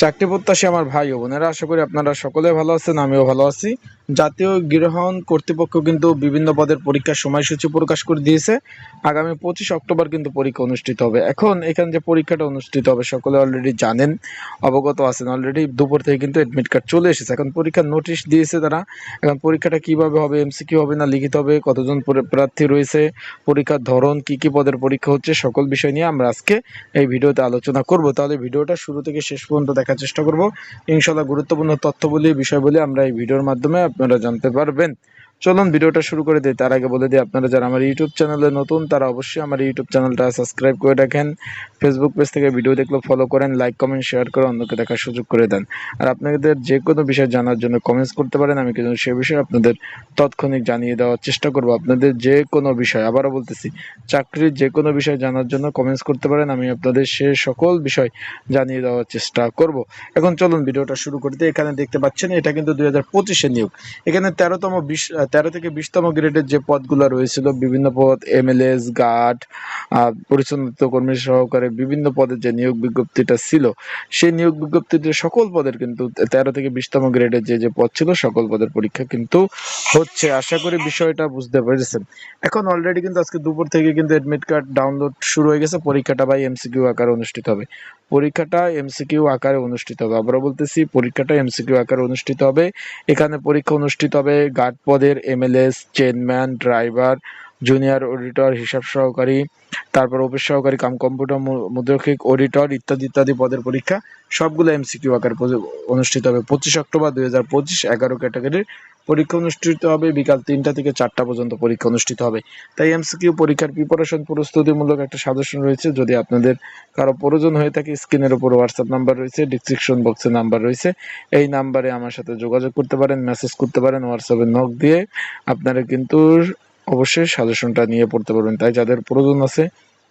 চাকরি প্রত্যাশী আমার ভাই ও বোনেরা, আশা করি আপনারা সকলে ভালো আছেন, আমিও ভালো আছি। জাতীয় গ্রহণ কর্তৃপক্ষ কিন্তু বিভিন্ন পদের পরীক্ষার সময়সূচি প্রকাশ করে দিয়েছে। আগামী পঁচিশ অক্টোবর কিন্তু পরীক্ষা অনুষ্ঠিত হবে। এখন এখানে যে পরীক্ষাটা অনুষ্ঠিত হবে, সকলে অলরেডি জানেন, অবগত আছেন অলরেডি দুপুর থেকে কিন্তু অ্যাডমিট কার্ড চলে এসেছে। এখন পরীক্ষার নোটিশ দিয়েছে তারা। এখন পরীক্ষাটা কীভাবে হবে এমসিকিউ হবে না লিখিত হবে, কতজন প্রার্থী রয়েছে, পরীক্ষার ধরন, কি কি পদের পরীক্ষা হচ্ছে, সকল বিষয় নিয়ে আমরা আজকে এই ভিডিওতে আলোচনা করব। তাহলে ভিডিওটা শুরু থেকে শেষ পর্যন্ত দেখার চেষ্টা করব। ইনশাল্লাহ গুরুত্বপূর্ণ তথ্যবলী বিষয়বলী আমরা এই ভিডিওর মাধ্যমে আপনারা জানতে পারবেন। চলুন ভিডিওটা শুরু করে দিই। তার আগে বলে দিই, আপনারা যারা আমার ইউটিউব চ্যানেলে নতুন, তারা অবশ্যই আমার ইউটিউব চ্যানেলটা সাবস্ক্রাইব করে রাখেন। ফেসবুক পেজ থেকে ভিডিও দেখলে ফলো করেন লাইক কমেন্ট শেয়ার করে অন্যকে দেখার সুযোগ করে দেন। আর আপনাদের যে কোনো বিষয় জানার জন্য কমেন্টস করতে পারেন, আমি কিন্তু সে বিষয়ে আপনাদের তৎক্ষণিক জানিয়ে দেওয়ার চেষ্টা করব। আপনাদের যে কোনো বিষয়, আবারও বলতেছি, চাকরির যে কোনো বিষয় জানার জন্য কমেন্টস করতে পারেন, আমি আপনাদের সে সকল বিষয় জানিয়ে দেওয়ার চেষ্টা করব। এখন চলুন ভিডিওটা শুরু করতে এখানে দেখতে পাচ্ছেন, এটা কিন্তু দুই হাজার পঁচিশে নিয়োগ। এখানে তেরোতম বিশ তেরো থেকে বিশতম গ্রেডের যে পদগুলো রয়েছিল, বিভিন্ন পদ এমএলএস গার্ড পরিচ্ছন্নতা কর্মী সহকারে বিভিন্ন পদের যে নিয়োগ বিজ্ঞপ্তিটা ছিল, সেই নিয়োগ বিজ্ঞপ্তিতে সকল পদের কিন্তু তেরো থেকে বিশতম গ্রেডের যে যে পদ ছিল, সকল পদের পরীক্ষা কিন্তু হচ্ছে। আশা করি বিষয়টা বুঝতে পেরেছেন। এখন অলরেডি কিন্তু আজকে দুপুর থেকে কিন্তু অ্যাডমিট কার্ড ডাউনলোড শুরু হয়ে গেছে। পরীক্ষাটা বাই এমসিকিউ আকারে অনুষ্ঠিত হবে। পরীক্ষাটা এমসিকিউ আকারে অনুষ্ঠিত হবে। আবারও বলতেছি পরীক্ষাটা এমসিকিউ আকারে অনুষ্ঠিত হবে। এখানে পরীক্ষা অনুষ্ঠিত হবে গার্ড পদের MLS chainman driver junior auditor হিসাব সহকারী, তারপর অফিস সহকারী, কাম কম্পিউটার মুদ্রকিক অডিটর ইত্যাদি ইত্যাদি পদের পরীক্ষা। সবগুলো এমসিকিউ আকারে অনুষ্ঠিত হবে। পঁচিশ অক্টোবর দুই হাজার পঁচিশ এগারো ক্যাটাগরির পরীক্ষা অনুষ্ঠিত হবে বিকাল তিনটা থেকে চারটা পর্যন্ত পরীক্ষা অনুষ্ঠিত হবে। তাই এমসিকিউ পরীক্ষার প্রিপারেশন প্রস্তুতিমূলক একটা সাজেশন রয়েছে। যদি আপনাদের কারও প্রয়োজন হয়ে থাকে স্ক্রিনের উপর হোয়াটসঅ্যাপ নাম্বার রয়েছে ডিসক্রিপশন বক্সে নাম্বার রয়েছে। এই নাম্বারে আমার সাথে যোগাযোগ করতে পারেন মেসেজ করতে পারেন হোয়াটসঅ্যাপে নক দিয়ে আপনারা কিন্তু অবশ্যই সাজেশনটা নিয়ে পড়তে পারবেন। তাই যাদের প্রয়োজন আছে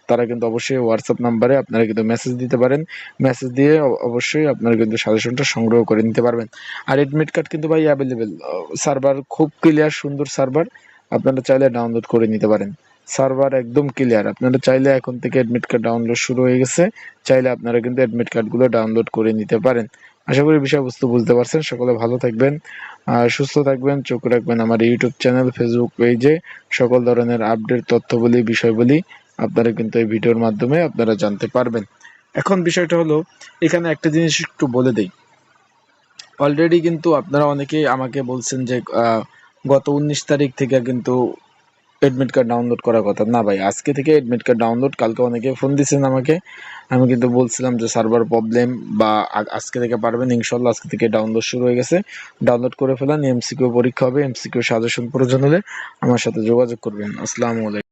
তারা কিন্তু অবশ্যই হোয়াটসঅ্যাপ নাম্বারে আপনারা কিন্তু মেসেজ দিতে পারেন। মেসেজ দিয়ে অবশ্যই আপনারা কিন্তু সাজেশনটা সংগ্রহ করে নিতে পারবেন। আর এডমিট কার্ড কিন্তু ভাই অ্যাভেলেবেল সার্ভার খুব ক্লিয়ার সুন্দর সার্ভার আপনারা চাইলে ডাউনলোড করে নিতে পারেন। সার্ভার একদম ক্লিয়ার আপনারা চাইলে এখন থেকে অ্যাডমিট কার্ড ডাউনলোড শুরু হয়ে গেছে, চাইলে আপনারা কিন্তু অ্যাডমিট কার্ডগুলো ডাউনলোড করে নিতে পারেন। আশা করি বিষয়বস্তু বুঝতে পারছেন, সকলে ভালো থাকবেন সুস্থ থাকবেন, চোখ রাখবেন আমার ইউটিউব চ্যানেল ফেসবুক পেজে সকল ধরনের আপডেট তথ্যবলী, বিষয়বলী আপনারা কিন্তু এই ভিডিওর মাধ্যমে আপনারা জানতে পারবেন। এখন বিষয়টা হলো, এখানে একটা জিনিস একটু বলে দেই। অলরেডি কিন্তু আপনারা অনেকেই আমাকে বলছেন যে গত উনিশ তারিখ থেকে কিন্তু অ্যাডমিট কার্ড ডাউনলোড করার কথা। না ভাই, আজকে থেকে অ্যাডমিট কার্ড ডাউনলোড কালকে অনেকে ফোন দিয়েছেন আমাকে। আমি কিন্তু বলছিলাম যে সার্ভার প্রবলেম বা আজকে থেকে পারবেন ইনশাল্লাহ আজকে থেকে ডাউনলোড শুরু হয়ে গেছে। ডাউনলোড করে ফেলেন এমসিকিউ পরীক্ষা হবে এমসিকিউ সাজেশন প্রয়োজন হলে আমার সাথে যোগাযোগ করবেন। আসসালামু আলাইকুম।